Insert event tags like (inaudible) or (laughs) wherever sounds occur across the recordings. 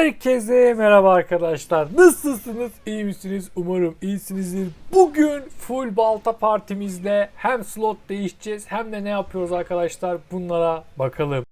Herkese merhaba arkadaşlar. Nasılsınız? İyi misiniz? Umarım iyisinizdir. Bugün full balta partimizle hem slot değişeceğiz hem de ne yapıyoruz arkadaşlar bunlara bakalım.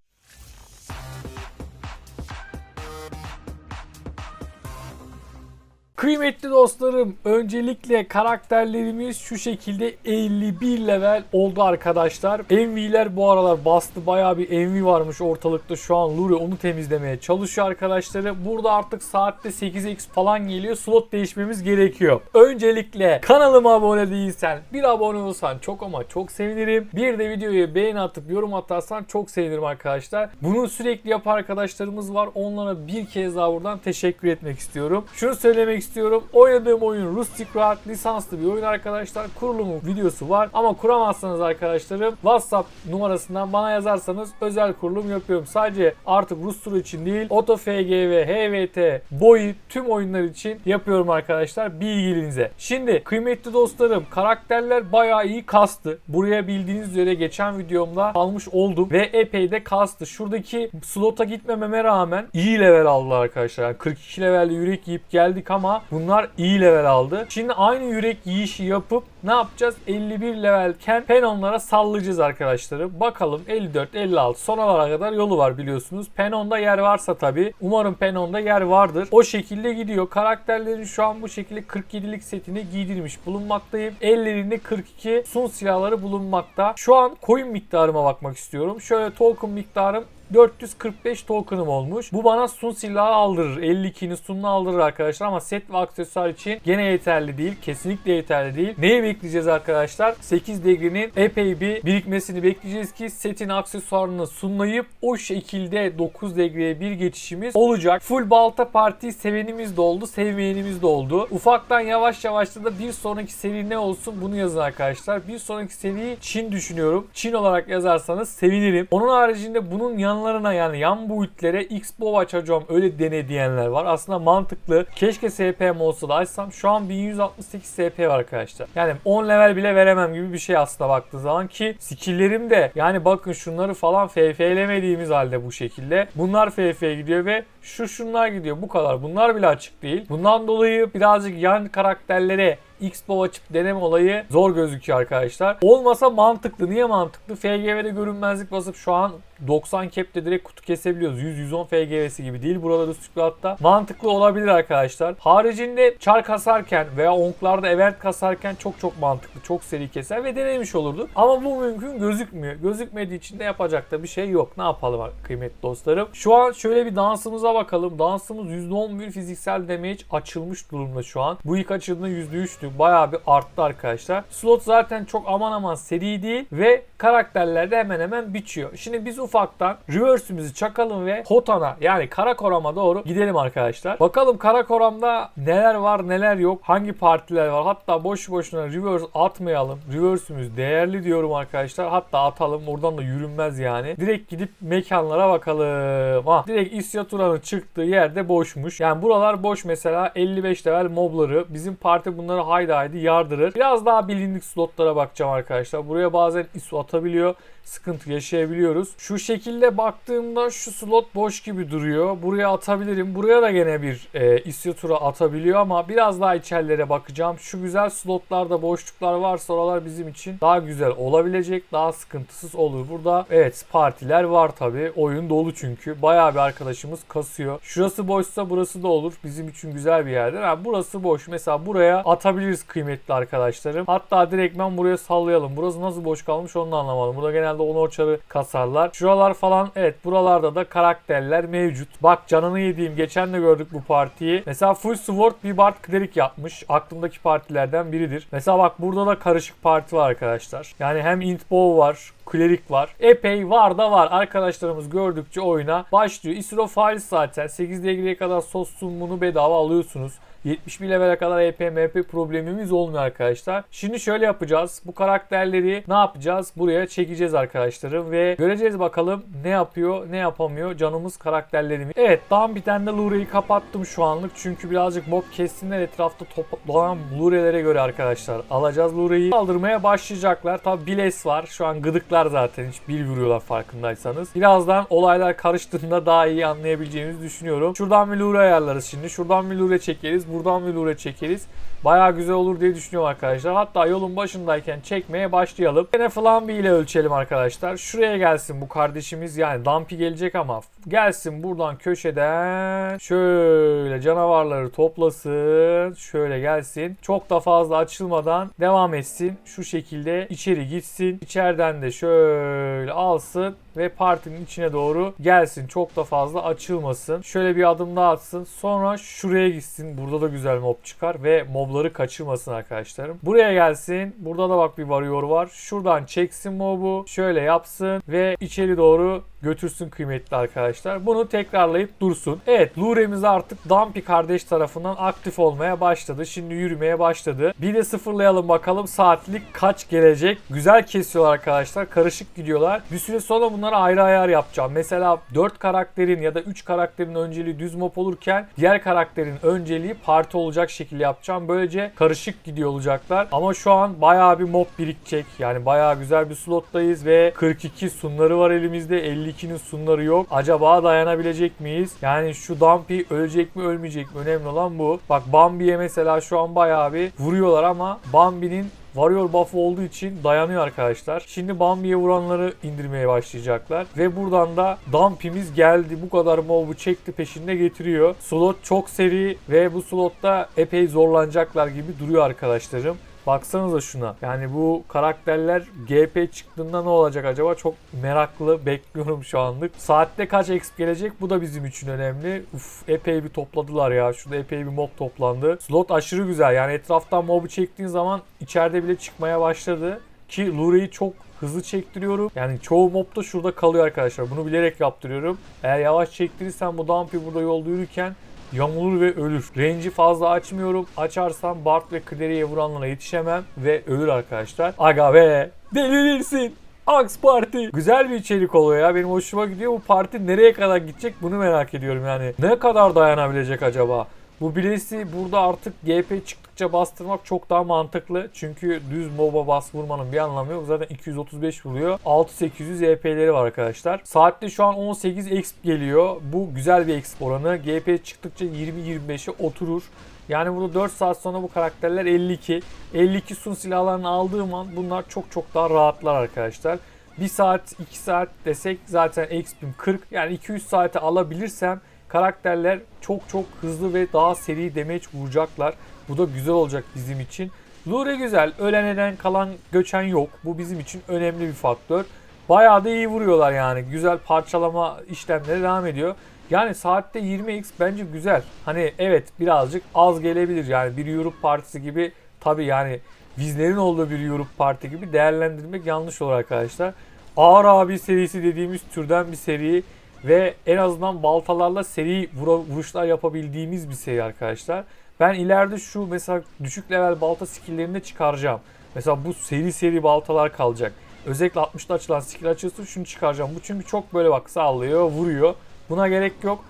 Kıymetli dostlarım, öncelikle karakterlerimiz şu şekilde 51 level oldu arkadaşlar. Envy'ler bu aralar bastı. Bayağı bir envy varmış ortalıkta şu an. Lure onu temizlemeye çalışıyor arkadaşları. Burada artık saatte 8x falan geliyor. Slot değişmemiz gerekiyor. Öncelikle kanalıma abone değilsen, bir abone olsan çok ama çok sevinirim. Bir de videoya beğeni atıp yorum atarsan çok sevinirim arkadaşlar. Bunu sürekli yapan arkadaşlarımız var. Onlara bir kez daha buradan teşekkür etmek istiyorum. Şunu söylemek istiyorum. Oynadığım oyun Rustic Rock lisanslı bir oyun arkadaşlar. Kurulumu videosu var ama kuramazsanız arkadaşlarım WhatsApp numarasından bana yazarsanız özel kurulum yapıyorum. Sadece artık Rus için değil AutoFGV, HVT, boyu tüm oyunlar için yapıyorum arkadaşlar bilginize. Şimdi kıymetli dostlarım karakterler bayağı iyi kastı. Buraya bildiğiniz üzere geçen videomda almış oldum ve epey de kastı. Şuradaki slota gitmememe rağmen iyi level aldılar arkadaşlar. Yani 42 levelde yürek yiyip geldik ama bunlar iyi level aldı. Şimdi aynı yürek yiyişi yapıp ne yapacağız? 51 levelken penonlara sallayacağız arkadaşları. Bakalım 54, 56 sonalara kadar yolu var biliyorsunuz. Penonda yer varsa tabi. Umarım Penonda yer vardır. O şekilde gidiyor. Karakterlerin şu an bu şekilde 47'lik setini giydirmiş bulunmaktayım. Ellerinde 42 sun silahları bulunmakta. Şu an coin miktarıma bakmak istiyorum. Şöyle token miktarım 445 token'ım olmuş. Bu bana sun silahı aldırır. 52'nin sununu aldırır arkadaşlar ama set ve aksesuar için gene yeterli değil. Kesinlikle yeterli değil. Neyi bekleyeceğiz arkadaşlar? 8 degrenin epey bir birikmesini bekleyeceğiz ki setin aksesuarını sunlayıp o şekilde 9 degreye bir geçişimiz olacak. Full balta parti sevenimiz de oldu, sevmeyenimiz de oldu. Ufaktan yavaş yavaş da bir sonraki seri ne olsun bunu yazın arkadaşlar. Bir sonraki seri Çin düşünüyorum. Çin olarak yazarsanız sevinirim. Onun haricinde bunun yanlarına yani yan build'lere X-Bow açacağım öyle dene diyenler var. Aslında mantıklı. Keşke SP'm olsa da açsam. Şu an 1168 SP var arkadaşlar. Yani 10 level bile veremem gibi bir şey aslında baktığı zaman ki skill'lerim de yani bakın şunları falan FF'lemediğimiz halde bu şekilde. Bunlar FF gidiyor ve şu şunlar gidiyor. Bu kadar. Bunlar bile açık değil. Bundan dolayı birazcık yan karakterlere X-Bow açıp deneme olayı zor gözüküyor arkadaşlar. Olmasa mantıklı. Niye mantıklı? FGV'de görünmezlik basıp şu an 90 cap'te direkt kutu kesebiliyoruz. 100-110 FGV'si gibi değil buraları Stuttgart'ta. Mantıklı olabilir arkadaşlar. Haricinde çar kasarken veya onklarda event kasarken çok çok mantıklı. Çok seri keser ve denemiş olurduk. Ama bu mümkün gözükmüyor. Gözükmediği için de yapacak da bir şey yok. Ne yapalım kıymetli dostlarım? Şu an şöyle bir dansımıza bakalım. Dansımız %11 fiziksel damage açılmış durumda şu an. Bu ilk açıldığında %3'tü. Bayağı bir arttı arkadaşlar. Slot zaten çok aman aman seri değil ve karakterler de hemen hemen biçiyor. Şimdi biz ufaktan reverse'ümüzü çakalım ve Hotan'a yani Karakoram'a doğru gidelim arkadaşlar. Bakalım Karakoram'da neler var neler yok. Hangi partiler var. Hatta boş boşuna reverse atmayalım. Reverse'ümüz değerli diyorum arkadaşlar. Hatta atalım. Oradan da yürünmez yani. Direkt gidip mekanlara bakalım. Ha, direkt İsyatura'nın çıktığı yerde boşmuş. Yani buralar boş mesela 55 level mobları. Bizim parti bunları haydi haydi yardırır. Biraz daha bilindik slotlara bakacağım arkadaşlar. Buraya bazen ISO atabiliyor sıkıntı yaşayabiliyoruz. Şu şekilde baktığımda şu slot boş gibi duruyor. Buraya atabilirim. Buraya da gene bir e, isyotura atabiliyor ama biraz daha içerilere bakacağım. Şu güzel slotlarda boşluklar varsa oralar bizim için daha güzel olabilecek. Daha sıkıntısız olur. Burada evet partiler var tabi. Oyun dolu çünkü. Bayağı bir arkadaşımız kasıyor. Şurası boşsa burası da olur. Bizim için güzel bir yerdir. Yani burası boş. Mesela buraya atabiliriz kıymetli arkadaşlarım. Hatta direkt ben buraya sallayalım. Burası nasıl boş kalmış onu anlamadım. Burada genelde Onor kasarlar. Şuralar falan evet buralarda da karakterler mevcut. Bak canını yediğim geçen de gördük bu partiyi. Mesela Full Sword bir Bard Cleric yapmış. Aklımdaki partilerden biridir. Mesela bak burada da karışık parti var arkadaşlar. Yani hem Int Bow var, klerik var. Epey var da var. Arkadaşlarımız gördükçe oyuna başlıyor. Isro Files zaten 8 degreye kadar sos sunumunu bedava alıyorsunuz. 71 level'e kadar EP problemimiz olmuyor arkadaşlar. Şimdi şöyle yapacağız. Bu karakterleri ne yapacağız? Buraya çekeceğiz arkadaşlarım ve göreceğiz bakalım ne yapıyor, ne yapamıyor canımız karakterlerimiz. Evet, daha bir tane de Lure'yi kapattım şu anlık. Çünkü birazcık mob kessinler etrafta dolan Lure'lere göre arkadaşlar. Alacağız Lure'yi. Kaldırmaya başlayacaklar. Tabi Biles var. Şu an gıdıklar zaten. Hiç bir vuruyorlar farkındaysanız. Birazdan olaylar karıştığında daha iyi anlayabileceğinizi düşünüyorum. Şuradan bir lure ayarlarız şimdi. Şuradan bir lure çekeriz. Buradan bir lure çekeriz. Bayağı güzel olur diye düşünüyorum arkadaşlar. Hatta yolun başındayken çekmeye başlayalım. Yine Flamby ile ölçelim arkadaşlar. Şuraya gelsin bu kardeşimiz. Yani Dumpy gelecek ama gelsin buradan köşeden şöyle canavarları toplasın. Şöyle gelsin. Çok da fazla açılmadan devam etsin. Şu şekilde içeri gitsin. İçeriden de şöyle alsın ve partinin içine doğru gelsin. Çok da fazla açılmasın. Şöyle bir adım daha atsın. Sonra şuraya gitsin. Burada da güzel mob çıkar ve mobları kaçırmasın arkadaşlarım. Buraya gelsin. Burada da bak bir varıyor var. Şuradan çeksin mobu. Şöyle yapsın ve içeri doğru götürsün kıymetli arkadaşlar. Bunu tekrarlayıp dursun. Evet Lure'miz artık Dumpy kardeş tarafından aktif olmaya başladı. Şimdi yürümeye başladı. Bir de sıfırlayalım bakalım saatlik kaç gelecek. Güzel kesiyorlar arkadaşlar. Karışık gidiyorlar. Bir süre sonra bunları ayrı ayar yapacağım. Mesela 4 karakterin ya da 3 karakterin önceliği düz mop olurken diğer karakterin önceliği parti olacak şekilde yapacağım. Böylece karışık gidiyor olacaklar. Ama şu an bayağı bir mob birikecek. Yani bayağı güzel bir slottayız ve 42 sunları var elimizde. 52'nin sunları yok. Acaba dayanabilecek miyiz? Yani şu Dumpy ölecek mi ölmeyecek mi? Önemli olan bu. Bak Bambi'ye mesela şu an bayağı bir vuruyorlar ama Bambi'nin Warrior buff'ı olduğu için dayanıyor arkadaşlar. Şimdi Bambi'ye vuranları indirmeye başlayacaklar. Ve buradan da Dumpy'miz geldi. Bu kadar mob'u çekti peşinde getiriyor. Slot çok seri ve bu slotta epey zorlanacaklar gibi duruyor arkadaşlarım. Baksanıza şuna. Yani bu karakterler GP çıktığında ne olacak acaba? Çok meraklı bekliyorum şu anlık. Saatte kaç exp gelecek? Bu da bizim için önemli. Uf epey bir topladılar ya. Şurada epey bir mob toplandı. Slot aşırı güzel. Yani etraftan mobu çektiğin zaman içeride bile çıkmaya başladı. Ki Lure'yi çok hızlı çektiriyorum. Yani çoğu mob da şurada kalıyor arkadaşlar. Bunu bilerek yaptırıyorum. Eğer yavaş çektirirsen bu Dumpy burada yolda yürürken yamulur ve ölür. Range'i fazla açmıyorum. Açarsam Bart ve Clary'e vuranlara yetişemem ve ölür arkadaşlar. Aga be delirirsin. Axe Party. Güzel bir içerik oluyor ya. Benim hoşuma gidiyor. Bu parti nereye kadar gidecek bunu merak ediyorum yani. Ne kadar dayanabilecek acaba? Bu bilesi burada artık GP çıktıkça bastırmak çok daha mantıklı. Çünkü düz MOBA bas vurmanın bir anlamı yok. Zaten 235 vuruyor. 6800 EP'leri var arkadaşlar. Saatte şu an 18 exp geliyor. Bu güzel bir exp oranı. GP çıktıkça 20-25'e oturur. Yani burada 4 saat sonra bu karakterler 52. 52 sun silahlarını aldığım an bunlar çok çok daha rahatlar arkadaşlar. 1 saat 2 saat desek zaten XP'im 40. Yani 200 saate alabilirsem karakterler çok çok hızlı ve daha seri damage vuracaklar. Bu da güzel olacak bizim için. Lure güzel. Ölen eden kalan göçen yok. Bu bizim için önemli bir faktör. Bayağı da iyi vuruyorlar yani. Güzel parçalama işlemleri devam ediyor. Yani saatte 20x bence güzel. Hani evet birazcık az gelebilir yani bir Europe partisi gibi tabi yani vizlerin olduğu bir Europe parti gibi değerlendirmek yanlış olur arkadaşlar. Ağır abi serisi dediğimiz türden bir seri ve en azından baltalarla seri vuruşlar yapabildiğimiz bir seri arkadaşlar. Ben ileride şu mesela düşük level balta skill'lerini çıkaracağım. Mesela bu seri seri baltalar kalacak. Özellikle 60'da açılan skill açılsın şunu çıkaracağım. Bu çünkü çok böyle bak sallıyor, vuruyor. Buna gerek yok.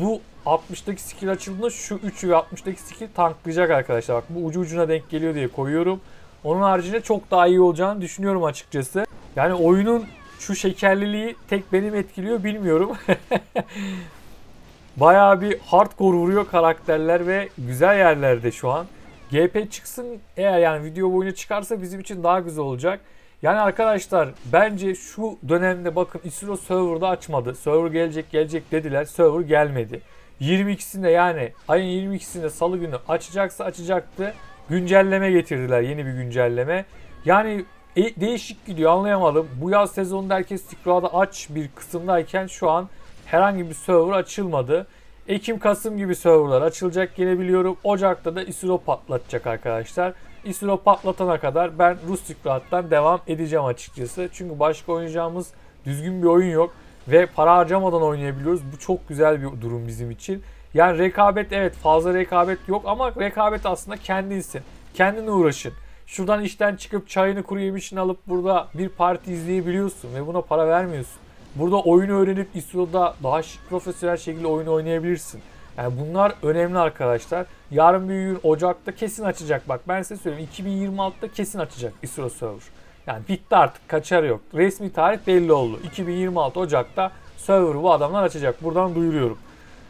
Bu 60'daki skill açıldığında şu 3 ve 60'daki skill tanklayacak arkadaşlar. Bak bu ucu ucuna denk geliyor diye koyuyorum. Onun haricinde çok daha iyi olacağını düşünüyorum açıkçası. Yani oyunun şu şekerliliği tek benim etkiliyor bilmiyorum. (laughs) Bayağı bir hardcore vuruyor karakterler ve güzel yerlerde şu an. GP çıksın eğer yani video boyunca çıkarsa bizim için daha güzel olacak. Yani arkadaşlar bence şu dönemde bakın Isuro server'da açmadı. Server gelecek gelecek dediler. Server gelmedi. 22'sinde yani ayın 22'sinde salı günü açacaksa açacaktı. Güncelleme getirdiler. Yeni bir güncelleme. Yani e, değişik gidiyor anlayamadım. Bu yaz sezonunda herkes Tikroa'da aç bir kısımdayken şu an herhangi bir server açılmadı. Ekim Kasım gibi serverlar açılacak gelebiliyorum. Ocak'ta da Isuro patlatacak arkadaşlar. Isuro patlatana kadar ben Rustic Rahat'tan devam edeceğim açıkçası. Çünkü başka oynayacağımız düzgün bir oyun yok. Ve para harcamadan oynayabiliyoruz. Bu çok güzel bir durum bizim için. Yani rekabet evet fazla rekabet yok ama rekabet aslında kendinsin. Kendine uğraşın. Şuradan işten çıkıp çayını kuru yemişini alıp burada bir parti izleyebiliyorsun ve buna para vermiyorsun. Burada oyunu öğrenip Isro'da daha şık profesyonel şekilde oyun oynayabilirsin. Yani bunlar önemli arkadaşlar. Yarın bir gün Ocak'ta kesin açacak. Bak ben size söyleyeyim 2026'da kesin açacak Isro server. Yani bitti artık kaçarı yok. Resmi tarih belli oldu. 2026 Ocak'ta server'ı bu adamlar açacak. Buradan duyuruyorum.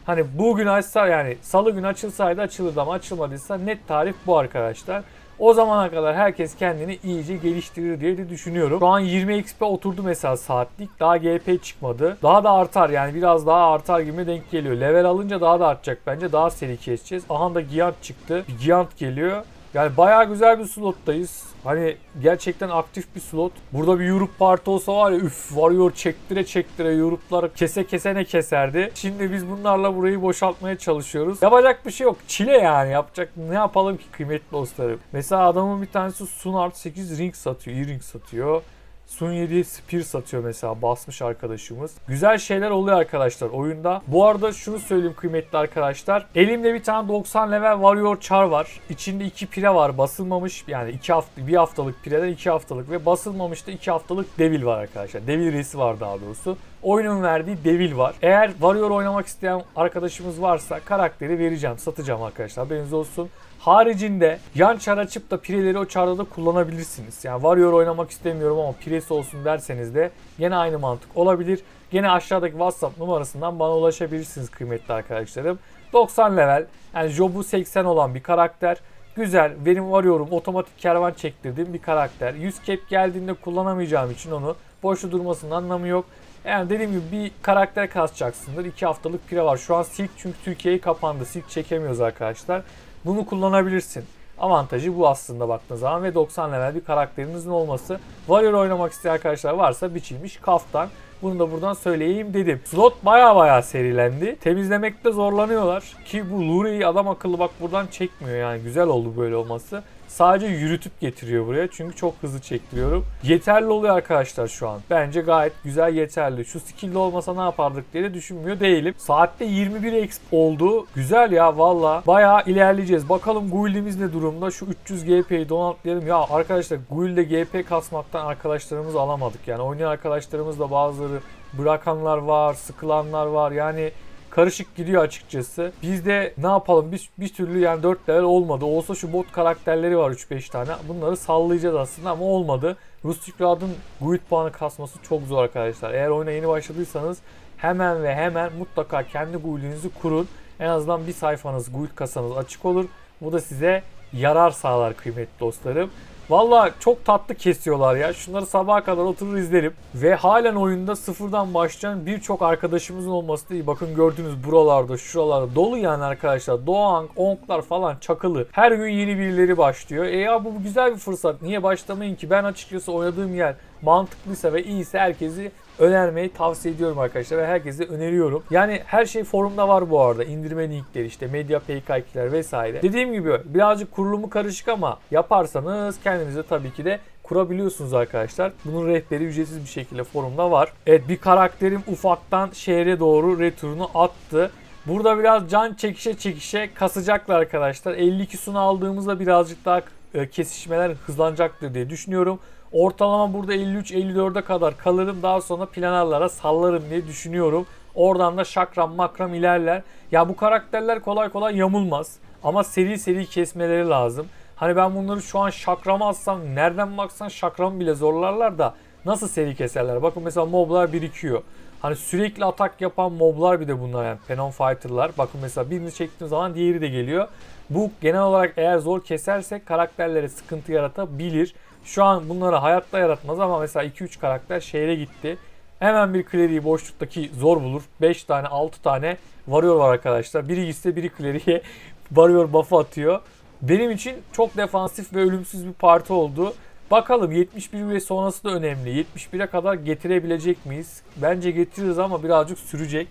Hani bugün açsa yani salı günü açılsaydı açılırdı ama açılmadıysa net tarih bu arkadaşlar. O zamana kadar herkes kendini iyice geliştirir diye de düşünüyorum. Şu an 20 XP oturdu mesela saatlik. Daha GP çıkmadı. Daha da artar yani biraz daha artar gibi denk geliyor. Level alınca daha da artacak bence. Daha seri keseceğiz. Aha da Giant çıktı. Bir Giant geliyor. Yani bayağı güzel bir slottayız. Hani gerçekten aktif bir slot. Burada bir Europe parti olsa var ya üf varıyor çektire çektire Europe'lar kese kesene keserdi. Şimdi biz bunlarla burayı boşaltmaya çalışıyoruz. Yapacak bir şey yok. Çile yani yapacak ne yapalım ki kıymetli dostlarım. Mesela adamın bir tanesi Sunart 8 ring satıyor. iyi ring satıyor. Sun 7 Spear satıyor mesela basmış arkadaşımız. Güzel şeyler oluyor arkadaşlar oyunda. Bu arada şunu söyleyeyim kıymetli arkadaşlar. Elimde bir tane 90 level Warrior Char var. İçinde iki pire var basılmamış. Yani iki hafta, bir haftalık pireden iki haftalık ve basılmamış da iki haftalık Devil var arkadaşlar. Devil resi var daha doğrusu. Oyunun verdiği Devil var. Eğer Warrior oynamak isteyen arkadaşımız varsa karakteri vereceğim, satacağım arkadaşlar. Haberiniz olsun. Haricinde yan çar açıp da pireleri o çarda da kullanabilirsiniz. Yani Warrior oynamak istemiyorum ama piresi olsun derseniz de gene aynı mantık olabilir. Gene aşağıdaki WhatsApp numarasından bana ulaşabilirsiniz kıymetli arkadaşlarım. 90 level yani Job'u 80 olan bir karakter. Güzel benim Warrior'um otomatik kervan çektirdiğim bir karakter. 100 cap geldiğinde kullanamayacağım için onu boşta durmasının anlamı yok. Yani dediğim gibi bir karakter kasacaksındır. 2 haftalık pire var. Şu an Silk çünkü Türkiye'yi kapandı. Silk çekemiyoruz arkadaşlar. Bunu kullanabilirsin. Avantajı bu aslında baktığınız zaman ve 90 level bir karakterinizin olması. Warrior oynamak isteyen arkadaşlar varsa biçilmiş kaftan. Bunu da buradan söyleyeyim dedim. Slot baya baya serilendi. Temizlemekte zorlanıyorlar. Ki bu Luri'yi adam akıllı bak buradan çekmiyor yani. Güzel oldu böyle olması. Sadece yürütüp getiriyor buraya. Çünkü çok hızlı çektiriyorum. Yeterli oluyor arkadaşlar şu an. Bence gayet güzel yeterli. Şu skill'de olmasa ne yapardık diye de düşünmüyor değilim. Saatte 21 exp oldu. Güzel ya valla. Bayağı ilerleyeceğiz. Bakalım guildimiz ne durumda? Şu 300 GP'yi donatlayalım. Ya arkadaşlar guild'de GP kasmaktan arkadaşlarımızı alamadık. Yani oynayan arkadaşlarımız da bazıları bırakanlar var, sıkılanlar var. Yani karışık gidiyor açıkçası. Biz de ne yapalım bir, bir türlü yani 4 level olmadı. Olsa şu bot karakterleri var 3-5 tane. Bunları sallayacağız aslında ama olmadı. Rustic Rad'ın guild puanı kasması çok zor arkadaşlar. Eğer oyuna yeni başladıysanız hemen ve hemen mutlaka kendi guildinizi kurun. En azından bir sayfanız guild kasanız açık olur. Bu da size yarar sağlar kıymetli dostlarım. Valla çok tatlı kesiyorlar ya. Şunları sabaha kadar oturur izlerim. Ve halen oyunda sıfırdan başlayan birçok arkadaşımızın olması değil. Bakın gördüğünüz buralarda, şuralarda dolu yani arkadaşlar. Doğan, Onklar falan çakılı. Her gün yeni birileri başlıyor. E ya bu güzel bir fırsat. Niye başlamayın ki? Ben açıkçası oynadığım yer mantıklıysa ve iyiyse herkesi önermeyi tavsiye ediyorum arkadaşlar ve herkese öneriyorum. Yani her şey forumda var bu arada. İndirme linkleri işte medya PK2'ler vesaire. Dediğim gibi birazcık kurulumu karışık ama yaparsanız kendinize tabii ki de kurabiliyorsunuz arkadaşlar. Bunun rehberi ücretsiz bir şekilde forumda var. Evet bir karakterim ufaktan şehre doğru returunu attı. Burada biraz can çekişe çekişe kasacaklar arkadaşlar. 52 sunu aldığımızda birazcık daha e, kesişmeler hızlanacaktır diye düşünüyorum. Ortalama burada 53-54'e kadar kalırım. Daha sonra planarlara sallarım diye düşünüyorum. Oradan da şakram makram ilerler. Ya bu karakterler kolay kolay yamulmaz. Ama seri seri kesmeleri lazım. Hani ben bunları şu an şakrama atsam nereden baksan şakramı bile zorlarlar da nasıl seri keserler? Bakın mesela moblar birikiyor. Hani sürekli atak yapan moblar bir de bunlar yani Penon Fighter'lar. Bakın mesela birini çektiğim zaman diğeri de geliyor. Bu genel olarak eğer zor kesersek karakterlere sıkıntı yaratabilir. Şu an bunları hayatta yaratmaz ama mesela 2-3 karakter şehre gitti. Hemen bir kleriği boşluktaki zor bulur. 5 tane 6 tane varıyor var arkadaşlar. Biri gitse biri kleriğe (laughs) varıyor buff'ı atıyor. Benim için çok defansif ve ölümsüz bir parti oldu. Bakalım 71 ve sonrası da önemli. 71'e kadar getirebilecek miyiz? Bence getiririz ama birazcık sürecek.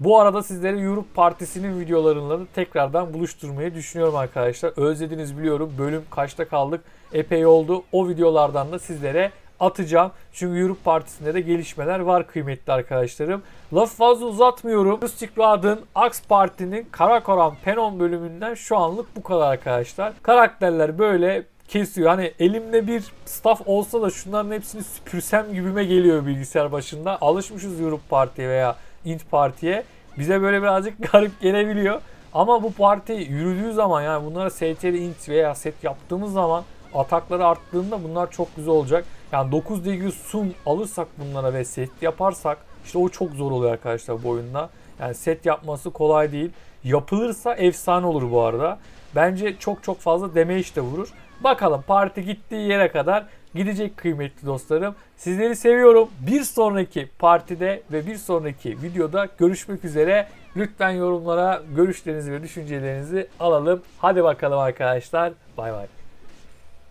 Bu arada sizlere Europe Partisi'nin videolarını da tekrardan buluşturmayı düşünüyorum arkadaşlar. Özlediniz biliyorum. Bölüm kaçta kaldık? Epey oldu. O videolardan da sizlere atacağım. Çünkü Europe Partisi'nde de gelişmeler var kıymetli arkadaşlarım. Lafı fazla uzatmıyorum. Rustic Rad'ın Axe Parti'nin Karakoran Penon bölümünden şu anlık bu kadar arkadaşlar. Karakterler böyle kesiyor. Hani elimde bir staff olsa da şunların hepsini süpürsem gibime geliyor bilgisayar başında. Alışmışız Europe Parti'ye veya int partiye bize böyle birazcık (laughs) garip gelebiliyor. Ama bu parti yürüdüğü zaman yani bunlara STR int veya set yaptığımız zaman atakları arttığında bunlar çok güzel olacak. Yani 9 degree sun alırsak bunlara ve set yaparsak işte o çok zor oluyor arkadaşlar bu oyunda. Yani set yapması kolay değil. Yapılırsa efsane olur bu arada. Bence çok çok fazla damage de vurur. Bakalım parti gittiği yere kadar gidecek kıymetli dostlarım. Sizleri seviyorum. Bir sonraki partide ve bir sonraki videoda görüşmek üzere. Lütfen yorumlara görüşlerinizi ve düşüncelerinizi alalım. Hadi bakalım arkadaşlar. Bay bay.